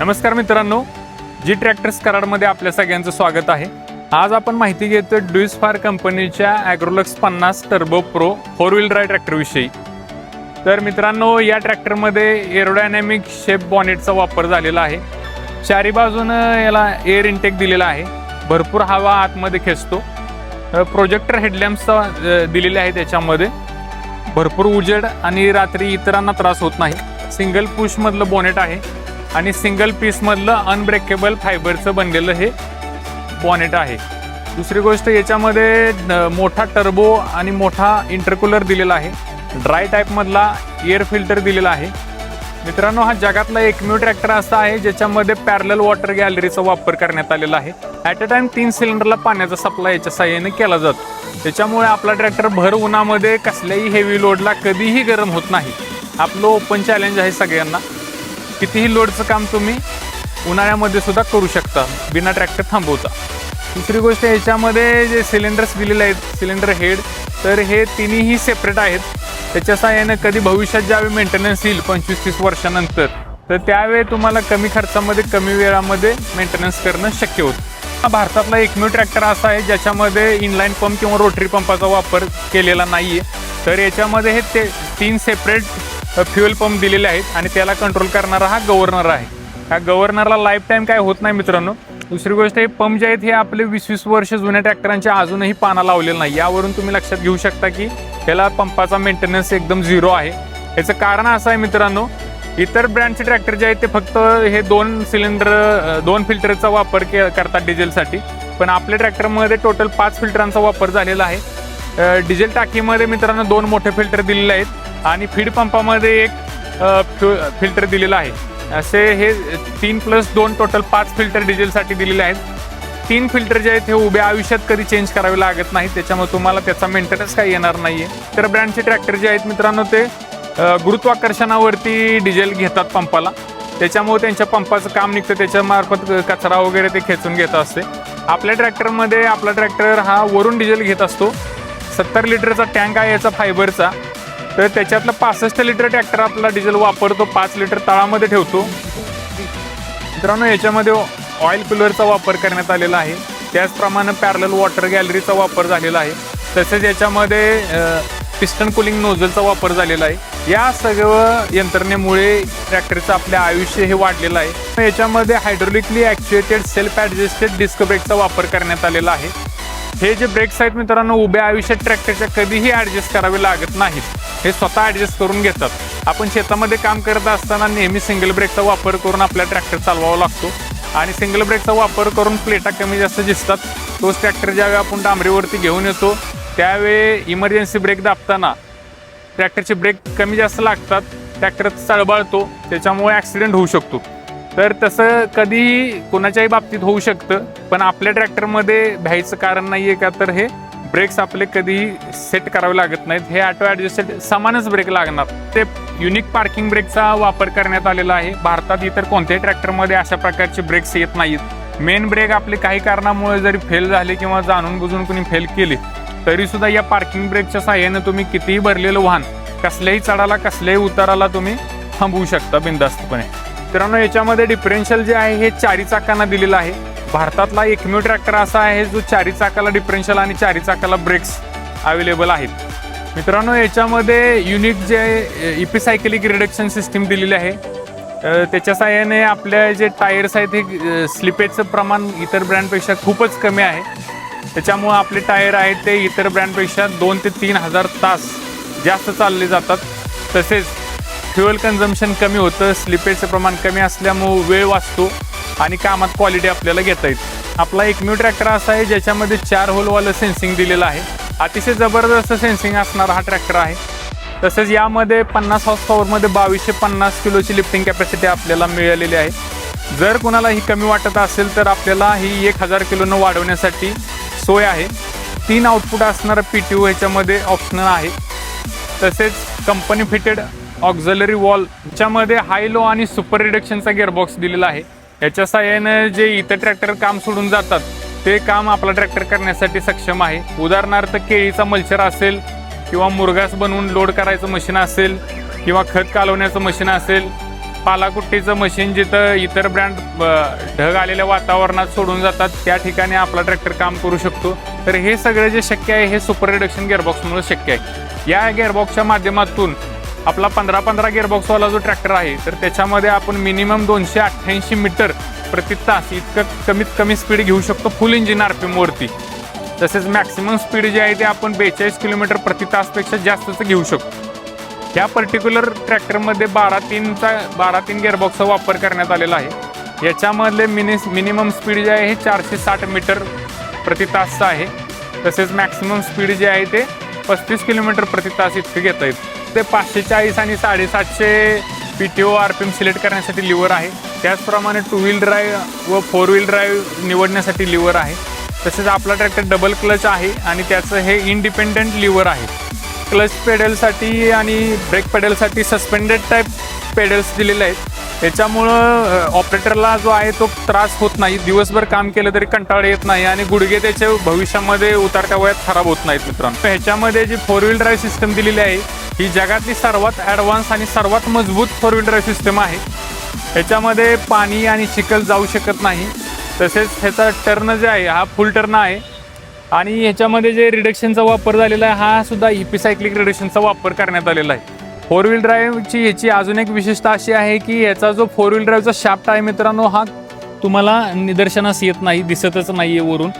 नमस्कार मित्रांनो जी ट्रॅक्टर्स कराडमध्ये आपल्या सगळ्यांचं स्वागत आहे. आज आपण माहिती घेतो ड्युईस फार कंपनीच्या ॲग्रोलक्स पन्नास turbo pro four wheel drive ट्रॅक्टरविषयी. तर मित्रांनो या ट्रॅक्टरमध्ये एरोडायनॅमिक शेप बॉनेटचा वापर झालेला आहे. चारी बाजूनं याला एअर इनटेक दिलेला आहे. भरपूर हवा आतमध्ये खेचतो. प्रोजेक्टर हेडलॅम्प्सचा दिलेले आहे त्याच्यामध्ये. भरपूर उजेड आणि रात्री इतरांना त्रास होत नाही. सिंगल पुशमधलं बॉनेट आहे. आणि सिंगल पीसमधलं अनब्रेकेबल फायबरचं बनलेलं हे बॉनेट आहे. दुसरी गोष्ट याच्यामध्ये न- मोठा टर्बो आणि मोठा इंटरकूलर दिलेला आहे. ड्राय टाईपमधला एअर फिल्टर दिलेला आहे. मित्रांनो हा जगातला एकमेव ट्रॅक्टर असा आहे ज्याच्यामध्ये पॅरल वॉटर गॅलरीचा वापर करण्यात आलेला आहे. ॲट अ टाइम तीन सिलेंडरला पाण्याचा सप्लाय याच्या साह्याने केला जातो. त्याच्यामुळे आपला ट्रॅक्टर भर उन्हामध्ये कसल्याही हेवी लोडला कधीही गरम होत नाही. आपलं ओपन चॅलेंज आहे सगळ्यांना. कितीही लोडचं काम तुम्ही उन्हाळ्यामध्ये सुद्धा करू शकता. बिना ट्रॅक्टर थांबवता. दुसरी गोष्ट याच्यामध्ये जे सिलेंडर्स दिलेले आहेत सिलेंडर हेड तर हे तिन्हीही सेपरेट आहेत. त्याच्या साहाय्याने कधी भविष्यात ज्यावेळी मेंटेनन्स येईल पंचवीस तीस वर्षानंतर तर त्यावेळी तुम्हाला कमी खर्चामध्ये कमी वेळामध्ये मेंटेनन्स करणं शक्य होतं. हा भारतातला एकमेव ट्रॅक्टर असा आहे ज्याच्यामध्ये इनलाईन पंप किंवा रोटरी पंपाचा वापर केलेला नाही आहे तर याच्यामध्ये हे ते तीन सेपरेट फ्युएल पंप दिलेले आहेत आणि त्याला कंट्रोल करणारा हा गव्हर्नर आहे. ह्या गव्हर्नरला लाईफ टाईम काय होत नाही मित्रांनो. दुसरी गोष्ट हे पंप जे आहेत हे आपले वीस वीस वर्ष जुन्या ट्रॅक्टरांच्या अजूनही पाना लावलेलं नाही. यावरून तुम्ही लक्षात घेऊ शकता की त्याला पंपाचा मेंटेनन्स एकदम झिरो आहे. याचं कारण असं आहे मित्रांनो इतर ब्रँडचे ट्रॅक्टर जे आहेत ते फक्त हे दोन सिलेंडर दोन फिल्टरचा वापर के करतात डिझेलसाठी पण आपल्या ट्रॅक्टरमध्ये टोटल पाच फिल्टरांचा वापर झालेला आहे. डिझेल टाकीमध्ये मित्रांनो दोन मोठे फिल्टर दिलेले आहेत आणि फीड पंपामध्ये एक फिल्टर दिलेला आहे. असे हे तीन प्लस दोन टोटल पाच फिल्टर डिझेलसाठी दिलेले आहेत. तीन फिल्टर जे आहेत हे उभ्या आयुष्यात कधी चेंज करावे लागत नाही त्याच्यामुळे तुम्हाला त्याचा मेंटेनन्स काही येणार नाही आहे तर ब्रँडचे ट्रॅक्टर जे आहेत मित्रांनो ते गुरुत्वाकर्षणावरती डिझेल घेतात पंपाला. त्याच्यामुळे त्यांच्या पंपाचं काम निघतं. त्याच्यामार्फत कचरा वगैरे ते खेचून घेत असते. आपल्या ट्रॅक्टरमध्ये आपला ट्रॅक्टर हा वरून डिझेल घेत असतो. सत्तर लिटरचा टँक आहे याचा फायबरचा. तर त्याच्यातलं पासष्ट लिटर ट्रॅक्टर आपला डिझेल वापरतो पाच लिटर तळामध्ये ठेवतो. मित्रांनो याच्यामध्ये ऑइल कूलरचा वापर करण्यात आलेला आहे. त्याचप्रमाणे पॅरल वॉटर गॅलरीचा वापर झालेला आहे. तसेच याच्यामध्ये पिस्टन कुलिंग नोझलचा वापर झालेला आहे. या सगळं यंत्रणेमुळे ट्रॅक्टरचं आपलं आयुष्य हे वाढलेलं आहे. याच्यामध्ये hydraulically actuated self adjusted disc ब्रेकचा वापर करण्यात आलेला आहे. हे जे ब्रेक्स आहेत मित्रांनो उभ्या आयुष्यात ट्रॅक्टरच्या कधीही ॲडजस्ट करावे लागत नाहीत. हे स्वतः ॲडजस्ट करून घेतात. आपण शेतामध्ये काम करत असताना नेहमी सिंगल ब्रेकचा वापर करून आपला ट्रॅक्टर चालवावा लागतो. आणि सिंगल ब्रेकचा वापर करून प्लेटा कमी जास्त दिसतात. तोच ट्रॅक्टर ज्यावेळी आपण डांबरीवरती घेऊन येतो त्यावेळी इमर्जन्सी ब्रेक दाबताना ट्रॅक्टरचे ब्रेक कमी जास्त लागतात. ट्रॅक्टर चळबळतो त्याच्यामुळे ॲक्सिडेंट होऊ शकतो. तर तसं कधीही कोणाच्याही बाबतीत होऊ शकतं पण आपल्या ट्रॅक्टरमध्ये भ्यायचं कारण नाही आहे का? तर हे ब्रेक्स आपले कधीही सेट करावे लागत नाहीत. हे ऑटो ॲडजस्टेड समानच ब्रेक लागणार. ते युनिक पार्किंग ब्रेकचा वापर करण्यात आलेला आहे. भारतात इतर कोणत्याही ट्रॅक्टरमध्ये अशा प्रकारचे ब्रेक्स येत नाहीत. मेन ब्रेक आपले काही कारणामुळे जरी फेल झाले किंवा जाणून बुजून कुणी फेल केले तरी सुद्धा या पार्किंग ब्रेकच्या साह्याने तुम्ही कितीही भरलेलं वाहन कसल्याही चढाला कसल्याही उताराला तुम्ही थांबवू शकता बिंदास्तपणे मित्रांनो याच्यामध्ये डिफरेन्शियल जे आहे हे चारी चाकांना दिलेलं आहे. भारतातला एकमेव ट्रॅक्टर असा आहे जो चारी चाकाला डिफरेन्शियल आणि चारी चाकाला ब्रेक्स अवेलेबल आहेत. मित्रांनो याच्यामध्ये युनिक जे इपिसायकलिक रिडक्शन सिस्टीम दिलेली आहे. त्याच्या साहाय्याने आपल्या जे टायर्स आहेत हे स्लिपेजचं प्रमाण इतर ब्रँडपेक्षा खूपच कमी आहे. त्याच्यामुळं आपले टायर आहेत ते इतर ब्रँडपेक्षा दोन ते तीन हजार तास जास्त चालले जातात. तसेच फ्युअल कन्झम्पशन कमी होतं स्लिपेजचं प्रमाण कमी असल्यामुळं वेळ वाचतो आणि कामात क्वालिटी आपल्याला घेता येते आपला एकमेव ट्रॅक्टर असा आहे ज्याच्यामध्ये चार होलवालं सेन्सिंग दिलेलं आहे. अतिशय जबरदस्त सेन्सिंग असणारा हा ट्रॅक्टर आहे. तसेच यामध्ये पन्नास हॉर्स पॉवरमध्ये बावीसशे पन्नास किलोची लिफ्टिंग कॅपॅसिटी आपल्याला मिळालेली आहे. जर कोणाला ही कमी वाटत असेल तर आपल्याला ही एक हजार किलोनं वाढवण्यासाठी सोय आहे. तीन आउटपुट असणारं पी टी ओ ह्याच्यामध्ये ऑप्शनल आहे. तसेच कंपनी फिटेड ऑक्झलरी वॉल याच्यामध्ये हाय लो आणि सुपर रिडक्शनचा गिअरबॉक्स दिलेला आहे. याच्या सहाय्यानं जे इतर ट्रॅक्टर काम सोडून जातात ते काम आपला ट्रॅक्टर करण्यासाठी सक्षम आहे. उदाहरणार्थ केळीचा मल्चर असेल किंवा मुरगास बनवून लोड करायचं मशीन असेल किंवा खत कालवण्याचं मशीन असेल पालाकुट्टीचं मशीन जिथं इतर ब्रँड ढग आलेल्या वातावरणात सोडून जातात त्या ठिकाणी आपला ट्रॅक्टर काम करू शकतो. तर हे सगळं जे शक्य आहे हे सुपर रिडक्शन गिअरबॉक्समुळे शक्य आहे. या गिअरबॉक्सच्या माध्यमातून आपला पंधरा पंधरा गिअरबॉक्सवाला जो ट्रॅक्टर आहे तर त्याच्यामध्ये आपण मिनिमम दोनशे अठ्ठ्याऐंशी मीटर प्रति तास इतकं कमीत कमी स्पीड घेऊ शकतो फुल इंजिन आर पी एमवरती तसेच मॅक्सिमम स्पीड जे आहे ते आपण बेचाळीस किलोमीटर प्रति तासपेक्षा जास्तच घेऊ शकतो. या पर्टिक्युलर ट्रॅक्टरमध्ये बारा तीनचा बारा तीन गिअरबॉक्सचा वापर करण्यात आलेला आहे. याच्यामधले मिनि मिनिमम स्पीड जे आहे हे चारशे साठ मीटर प्रति तासचं आहे. तसेच मॅक्सिमम स्पीड जे आहे ते पस्तीस किलोमीटर प्रति तास इतकं घेता येतं. ते पाचशे चाळीस आणि साडेसातशे P T O R P M select करण्यासाठी लिव्हर आहे. त्याचप्रमाणे टू व्हील ड्राईव्ह व फोर व्हील ड्राईव्ह निवडण्यासाठी लिव्हर आहे. तसेच आपला ट्रॅक्टर डबल क्लच आहे आणि त्याचं हे इंडिपेंडंट लिव्हर आहे. क्लच पेडलसाठी आणि ब्रेक पेडलसाठी सस्पेंडेड टाईप पेडल्स दिलेले आहेत. त्याच्यामुळं ऑपरेटरला जो आहे तो त्रास होत नाही. दिवसभर काम केलं तरी कंटाळा येत नाही आणि गुडघे त्याच्या भविष्यामध्ये उतरत्या वयात खराब होत नाहीत मित्रांनो. ह्याच्यामध्ये जी फोर व्हील ड्राईव्ह सिस्टम दिलेली आहे ही जगातली सर्वात ॲडव्हान्स आणि सर्वात मजबूत फोर व्हील ड्राईव्ह सिस्टम आहे. ह्याच्यामध्ये पाणी आणि चिखल जाऊ शकत नाही. तसेच ह्याचा टर्न जे आहे हा फुल टर्न आहे. आणि ह्याच्यामध्ये जे रिडक्शनचा वापर झालेला आहे हा सुद्धा इपिसायक्लिक रिडक्शनचा वापर करण्यात आलेला आहे. फोर व्हील ड्राईव्हची ह्याची अजून एक विशेषता अशी आहे की याचा जो फोर व्हील ड्राईव्हचा शाफ्ट आहे मित्रांनो हा तुम्हाला निदर्शनास येत नाही दिसतच नाही आहे वरून.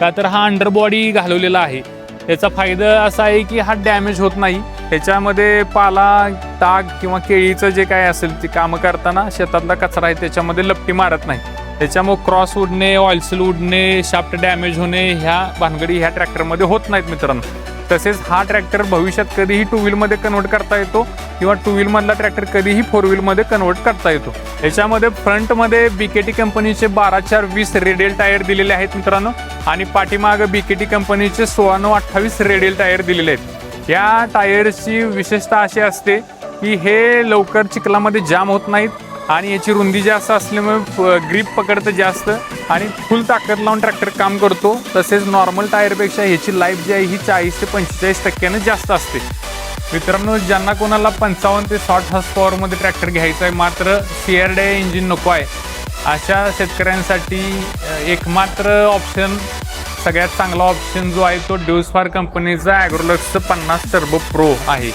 का तर हा अंडरबॉडी घालवलेला आहे. याचा फायदा असा आहे की हा डॅमेज होत नाही. त्याच्यामध्ये पाला ताग किंवा केळीचं जे काय असेल ते कामं करताना शेतातला कचरा आहे त्याच्यामध्ये लपटी मारत नाही. त्याच्यामुळे क्रॉस उडणे ऑइलसेल उडणे शाफ्ट डॅमेज होणे ह्या भानगडी ह्या ट्रॅक्टरमध्ये होत नाहीत मित्रांनो. तसेच हा ट्रॅक्टर भविष्यात कधीही टू व्हीलमध्ये कन्वर्ट करता येतो किंवा टू व्हीलमधला ट्रॅक्टर कधीही फोर व्हीलमध्ये कन्वर्ट करता येतो. याच्यामध्ये फ्रंटमध्ये बी के टी कंपनीचे बारा चार वीस रेडियल टायर दिलेले आहेत मित्रांनो. आणि पाठीमागं बी के टी कंपनीचे सोळा नऊ अठ्ठावीस रेडियल टायर दिलेले आहेत. या टायरची विशेषता अशी असते की हे लवकर चिखलामध्ये जाम होत नाहीत. आणि याची रुंदी जास्त असल्यामुळे ग्रीप पकडतं जास्त. आणि फुल ताकद लावून ट्रॅक्टर काम करतो. तसेच नॉर्मल टायरपेक्षा ह्याची लाईफ जी आहे ही चाळीस ते पंचेचाळीस टक्क्यानं जास्त असते. मित्रांनो ज्यांना कोणाला पंचावन्न ते साठ हॉर्स पॉवरमध्ये ट्रॅक्टर घ्यायचा आहे मात्र सी आर डे इंजिन नको आहे. अशा शेतकऱ्यांसाठी एकमात्र ऑप्शन सगळ्यात चांगला ऑप्शन जो आहे तो ड्यूसफार कंपनीचा ॲग्रोलक्सचं पन्नास टर्बो प्रो आहे.